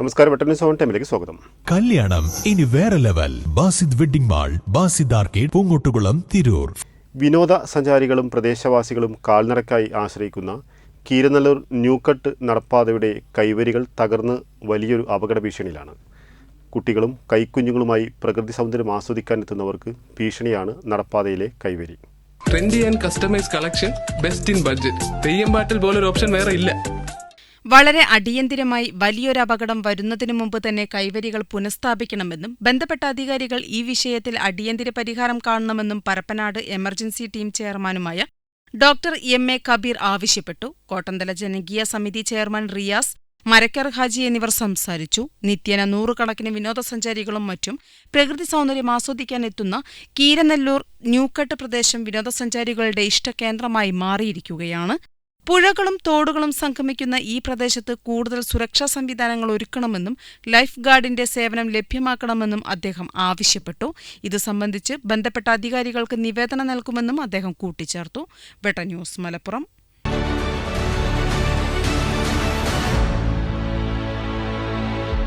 നമസ്കാരം Vettan zone on ടൈമിലേക്ക് സ്വാഗതം. കല്യാണം ഇനി വേറെ level. Basid wedding mall Basid arcade Poongottukulam Tirur. വിനോദ സഞ്ചാരികളും പ്രദേശവാസികളും കാൽനടക്കായി ആശ്രയിക്കുന്ന കീരനല്ലൂർ ന്യൂക്കട്ട് നടപ്പാതയുടെ കൈവരികൾ തകർന്ന് വലിയൊരു അപകട ഭീഷണിയിലാണ്. കുട്ടികളും കൈക്കുഞ്ഞുങ്ങളുമായി പ്രകൃതി സൗന്ദര്യം ആസ്വദിക്കാൻ എത്തുന്നവർക്ക് ഭീഷണിയാണ് നടപ്പാതയിലെ കൈവരി. Trendy and customise collection best in budget Theyyam പാട്ടിൽ പോലൊരു ഓപ്ഷൻ വേറെ ഇല്ല. വളരെ അടിയന്തിരമായി വലിയൊരു അപകടം വരുന്നതിനു മുമ്പ് തന്നെ കൈവരികൾ പുനഃസ്ഥാപിക്കണമെന്നും ബന്ധപ്പെട്ട അധികാരികൾ ഈ വിഷയത്തിൽ അടിയന്തിര പരിഹാരം കാണണമെന്നും പരപ്പനാട് എമർജൻസി ടീം ചെയർമാനുമായ ഡോക്ടർ എം എ കബീർ ആവശ്യപ്പെട്ടു. കോട്ടന്തല ജനകീയ സമിതി ചെയർമാൻ റിയാസ് മരക്കർ ഹാജി എന്നിവർ സംസാരിച്ചു. നിത്യേന നൂറുകണക്കിന് വിനോദസഞ്ചാരികളും മറ്റും പ്രകൃതി സൗന്ദര്യം ആസ്വദിക്കാൻ എത്തുന്ന കീരനെല്ലൂർ ന്യൂക്കട്ട് പ്രദേശം വിനോദസഞ്ചാരികളുടെ ഇഷ്ടകേന്ദ്രമായി മാറിയിരിക്കുകയാണ്. പുഴകളും തോടുകളും സംഗമിക്കുന്ന ഈ പ്രദേശത്ത് കൂടുതൽ സുരക്ഷാ സംവിധാനങ്ങൾ ഒരുക്കണമെന്നും ലൈഫ് ഗാർഡിന്റെ സേവനം ലഭ്യമാക്കണമെന്നും അദ്ദേഹം ആവശ്യപ്പെട്ടു. ഇത് സംബന്ധിച്ച് ബന്ധപ്പെട്ട അധികാരികൾക്ക് നിവേദനം നൽകുമെന്നും അദ്ദേഹം കൂട്ടിച്ചേർത്തു. വെട്ട ന്യൂസ് മലപ്പുറം.